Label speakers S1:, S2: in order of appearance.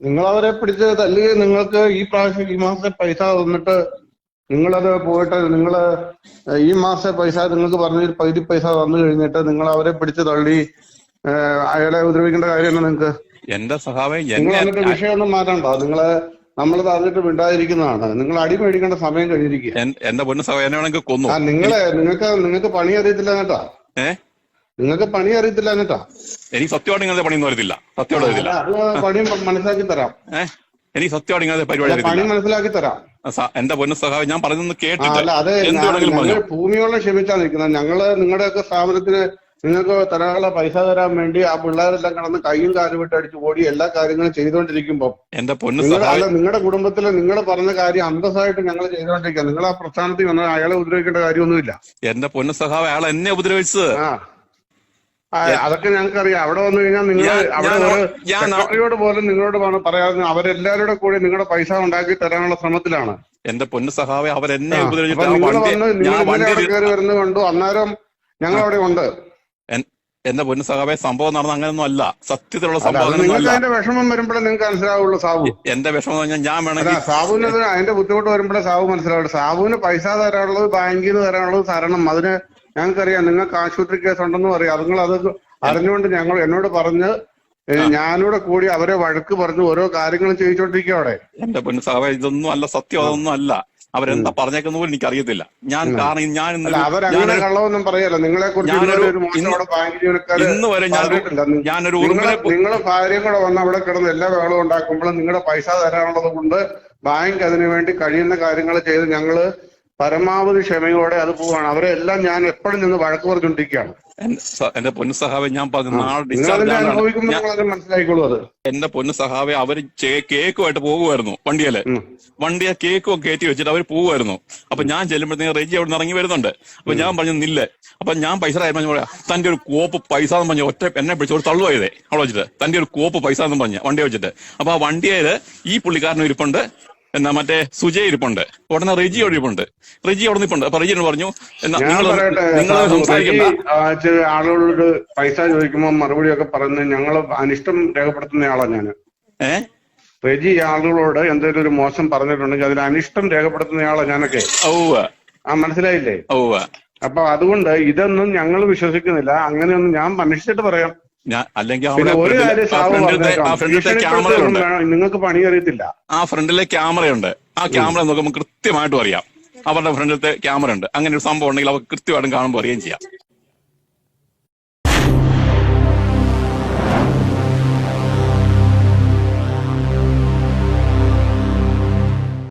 S1: നിങ്ങൾ അവരെ പിടിച്ച് തല്ലുകയും നിങ്ങൾക്ക് ഈ പ്രാവശ്യം ഈ മാസത്തെ പൈസ തന്നിട്ട് നിങ്ങളത് പോയിട്ട് നിങ്ങൾ ഈ മാസത്തെ പൈസ നിങ്ങൾക്ക് പറഞ്ഞ പകുതി പൈസ തന്നു കഴിഞ്ഞിട്ട് നിങ്ങൾ അവരെ പിടിച്ച് തള്ളി അയാളെ ഉപദ്രവിക്കേണ്ട കാര്യമാണ് നിങ്ങൾക്ക്
S2: എന്റെ സഹായം
S1: നിങ്ങൾ എന്നിട്ട് വിഷയമൊന്നും മാറ്റണ്ട. നിങ്ങൾ നമ്മൾ തന്നിട്ട് മിണ്ടാതിരിക്കുന്നതാണ്. നിങ്ങൾ അടി മേടിക്കേണ്ട സമയം കഴിഞ്ഞിരിക്കുക
S2: എൻ- എന്റെ പൊന്നു വേണമെങ്കിൽ കൊന്നു.
S1: ആ നിങ്ങളെ നിങ്ങൾക്ക് നിങ്ങൾക്ക് പണി അറിയത്തില്ല കേട്ടാ.
S2: ഏ?
S1: നിങ്ങൾക്ക് പണി അറിയത്തില്ല എന്നിട്ടാ?
S2: എനിക്ക് സത്യമായിട്ട് ഇങ്ങനത്തെ പണിയൊന്നും അറിയത്തില്ല. സത്യമായിട്ട് അറിയത്തില്ല.
S1: പണി മനസ്സിലാക്കി തരാം.
S2: എനിക്ക് സത്യമായിട്ട് ഇങ്ങനത്തെ പരിപാടി
S1: പണി മനസ്സിലാക്കി തരാം.
S2: എന്റെ പൊന്നു സഹായം ഞാൻ കേട്ടിട്ട്
S1: അല്ല അത്
S2: പറഞ്ഞു.
S1: ഭൂമിയോളം ക്ഷമിച്ചാണ് നിൽക്കുന്നത്. ഞങ്ങൾ നിങ്ങളുടെയൊക്കെ സ്ഥാപനത്തിന് നിങ്ങൾക്ക് തരാനുള്ള പൈസ തരാൻ വേണ്ടി ആ പിള്ളേരെല്ലാം കടന്ന് കൈയും കാലും വിട്ട് അടിച്ച് ഓടി എല്ലാ കാര്യങ്ങളും ചെയ്തുകൊണ്ടിരിക്കുമ്പോ
S2: എന്റെ പൊന്നു
S1: അല്ല നിങ്ങളുടെ കുടുംബത്തിലെ നിങ്ങൾ പറഞ്ഞ കാര്യം അന്തസ്സായിട്ട് ഞങ്ങൾ ചെയ്തുകൊണ്ടിരിക്കുക നിങ്ങൾ ആ പ്രസ്ഥാനത്തിൽ വന്ന അയാളെ ഉപദ്രവിക്കേണ്ട കാര്യമൊന്നുമില്ല.
S2: എന്റെ പൊന്നു സഹാവ് അയാൾ എന്നെ ഉപദ്രവിച്ചത്.
S1: ആ ഞങ്ങൾക്ക് അറിയാം അവിടെ വന്നു കഴിഞ്ഞാൽ നിങ്ങൾ അവിടെ പോലും നിങ്ങളോട് പറയാതെ അവരെല്ലാവരുടെ കൂടി നിങ്ങളുടെ പൈസ ഉണ്ടാക്കി തരാനുള്ള ശ്രമത്തിലാണ്.
S2: എന്റെ പൊന്നു സഹാവ അവരെന്നെ
S1: വരുന്നത് കണ്ടു. അന്നേരം ഞങ്ങൾ അവിടെ ഉണ്ട്.
S2: എന്റെ പൊന്നു സഹാവെ സംഭവം നടന്ന അങ്ങനെയൊന്നും അല്ല. സത്യത്തിലുള്ള സംഭവം
S1: അതിന്റെ വിഷമം വരുമ്പോഴേ നിങ്ങൾക്ക് മനസ്സിലാവുള്ളൂ സാബു.
S2: എന്റെ വിഷമം എന്ന് പറഞ്ഞാൽ ഞാൻ വേണമെങ്കിൽ
S1: സാബുവിന് അതിന്റെ ബുദ്ധിമുട്ട് വരുമ്പോഴേ സാബു മനസ്സിലാവുള്ളൂ. സാബുവിന് പൈസ തരാനുള്ളത് ബാങ്കിൽ നിന്ന് തരാനുള്ളത് തരണം. അതിന് ഞങ്ങൾക്കറിയാം നിങ്ങൾക്ക് ആശുപത്രി കേസ് ഉണ്ടെന്നും അറിയാം. നിങ്ങൾ അത് അറിഞ്ഞുകൊണ്ട് ഞങ്ങൾ എന്നോട് പറഞ്ഞ് ഞാനൂടെ ഞാനിവിടെ കൂടി അവരെ വഴക്ക് പറഞ്ഞ് ഓരോ കാര്യങ്ങളും ചെയ്യിച്ചോണ്ടിരിക്കുക അവിടെ.
S2: എന്റെ പൊന്നു സാറേ ഇതൊന്നും അല്ല സത്യം അതൊന്നും അല്ല. അവരെന്താ പറഞ്ഞേക്കുന്ന പോലും എനിക്കറിയത്തില്ല. ഞാൻ കാരണം ഞാൻ
S1: അവരങ്ങനെ കള്ളവൊന്നും പറയല്ല. നിങ്ങളെ കുറിച്ച്
S2: ഇന്ന് വരെ ഞാനൊരു
S1: നിങ്ങൾ ഭാര്യയും കൂടെ വന്ന് അവിടെ കിടന്ന് എല്ലാ വേളവും ഉണ്ടാക്കുമ്പോഴും നിങ്ങളുടെ പൈസ തരാനുള്ളത് കൊണ്ട് ബാങ്ക് അതിനു വേണ്ടി കഴിയുന്ന കാര്യങ്ങൾ ചെയ്ത് ഞങ്ങൾ പരമാവധി ക്ഷമയോടെ അത് പോവാണ് അവരെ എല്ലാം ഞാൻ എപ്പോഴും നിന്ന് വഴക്ക് പറഞ്ഞുകൊണ്ടിരിക്കുകയാണ്.
S2: എന്റെ പൊന്നു സഹാവെ ഞാൻ
S1: നിങ്ങൾ അത്.
S2: എന്റെ പൊന്നു സഹാവെ അവർ കേക്കുമായിട്ട് പോകുമായിരുന്നു
S1: വണ്ടിയല്ലേ.
S2: വണ്ടിയെ കേക്കും കയറ്റി വെച്ചിട്ട് അവർ പോകുമായിരുന്നു. അപ്പൊ ഞാൻ ചെല്ലുമ്പോഴത്തേക്ക് റെജി അവിടെ നിന്ന് ഇറങ്ങി വരുന്നുണ്ട്. അപ്പൊ ഞാൻ പറഞ്ഞു നില്ല. അപ്പൊ ഞാൻ പൈസ പറഞ്ഞു പറയാം തന്റെ ഒരു കോപ്പ് പൈസ എന്ന് പറഞ്ഞ ഒറ്റ എന്നെ പിടിച്ച് ഒരു തള്ളുവായതേ അവിടെ വെച്ചിട്ട്. തന്റെ ഒരു കോപ്പ് പൈസ എന്ന് പറഞ്ഞ വണ്ടി വെച്ചിട്ട്. അപ്പൊ ആ വണ്ടിയിൽ ഈ പുള്ളിക്കാരനും ഇരിപ്പുണ്ട്. എന്നാ മറ്റേ സുജയ് ഇരിപ്പുണ്ട്. ഉടനെ റെജി അവിടെ ഇരിപ്പുണ്ട് റെജി അവിടെ നിപ്പുണ്ട്. അപ്പൊ റെജി പറഞ്ഞു എന്നാ
S1: ഞാൻ
S2: നിങ്ങൾ നിങ്ങൾ സംസാരിക്കണ്ട.
S1: ആ, ആളുകളോട് പൈസ ചോദിക്കുമ്പോൾ മറുപടിയൊക്കെ പറഞ്ഞ് ഞങ്ങൾ അനിഷ്ടം രേഖപ്പെടുത്തുന്ന ആളാണ് ഞാൻ
S2: ഏ?
S1: റെജി ആളുകളോട് എന്തെങ്കിലും ഒരു മോശം പറഞ്ഞിട്ടുണ്ടെങ്കിൽ അതിൽ അനിഷ്ടം രേഖപ്പെടുത്തുന്ന ആളാണ്
S2: ഞാനൊക്കെ.
S1: ആ മനസ്സിലായില്ലേ? അപ്പൊ അതുകൊണ്ട് ഇതൊന്നും ഞങ്ങൾ വിശ്വസിക്കുന്നില്ല. അങ്ങനെയൊന്നും ഞാൻ മനുഷ്യട്ട് പറയാം.
S2: ഞാൻ അല്ലെങ്കിൽ
S1: പിന്നെ
S2: അവിടെ
S1: ഒരു
S2: ഫ്രണ്ടിലെ-
S1: കാര്യം
S2: ആ
S1: സാബു
S2: ഫ്രണ്ടിലത്തെ ആ
S1: പറഞ്ഞേക്കാം.
S2: ഫ്രണ്ടിലത്തെ
S1: ഭീഷണിപ്പെടുത്തുകയൊന്നും
S2: ക്യാമറയുണ്ട്
S1: വേണം. നിങ്ങൾക്ക് പണി അറിയത്തില്ല
S2: ആ ഫ്രണ്ടിലെ ക്യാമറയുണ്ട്. ആ ക്യാമറ നോക്കുമ്പോൾ കൃത്യമായിട്ടും അറിയാം. അവരുടെ ഫ്രണ്ടിലത്തെ ക്യാമറ ഉണ്ട്. അങ്ങനെ ഒരു സംഭവം ഉണ്ടെങ്കിൽ അവർക്ക് കൃത്യമായിട്ടും കാണുമ്പോൾ അറിയുകയും ചെയ്യാം.